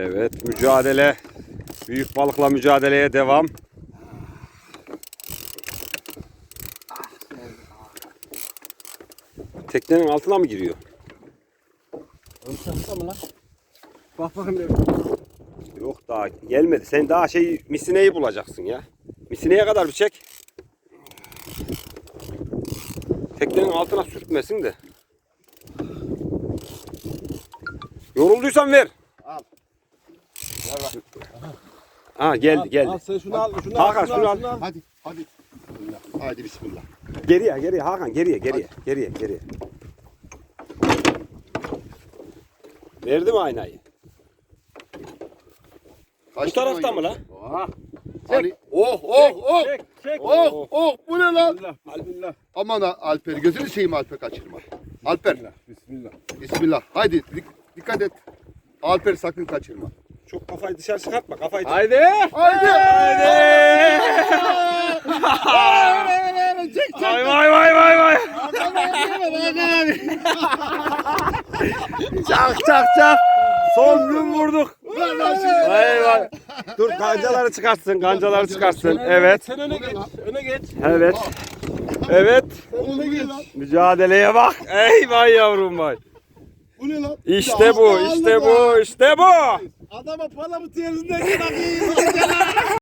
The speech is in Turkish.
Evet mücadele. Büyük balıkla mücadeleye devam. Teknenin altına mı giriyor? Ölçekte mi lan? Bak bakayım bir. Yok daha gelmedi. Sen daha şey misineyi bulacaksın ya. Misineye kadar bir çek. Teknenin altına sürtmesin de. Yorulduysan ver. Ha geldi geldi. Al sen şunu al. Şunu al. Hakan, şunu al. Hadi hadi. Bismillah. Hadi bismillah. Geriye geriye Hakan geriye geriye geriye geriye. Verdi mi aynayı? Bu tarafta mı lan? Hani oh oh oh. Çek çek. Oh oh bu ne lan? Bismillah. Bismillah. Aman Alper gözünü seveyim Alper kaçırma. Alper Bismillah. bismillah. Haydi dik- dikkat et. Alper sakın kaçırma. Çok kafayı dışarı çıkartma kafayı. Haydi. Haydi. Çek Vay vay vay vay vay. Çak çak çak. Son gün vurduk. Vay vay. Dur kancaları çıkartsın, kancaları çıkartsın. Evet, Sen öne geç. Öne geç. evet. Evet. Oğlum bu ne lan? Mücadeleye bak. Ey vay yavrum vay. Bu ne lan? İşte bu, işte bu, işte bu. Adama palamut yerinden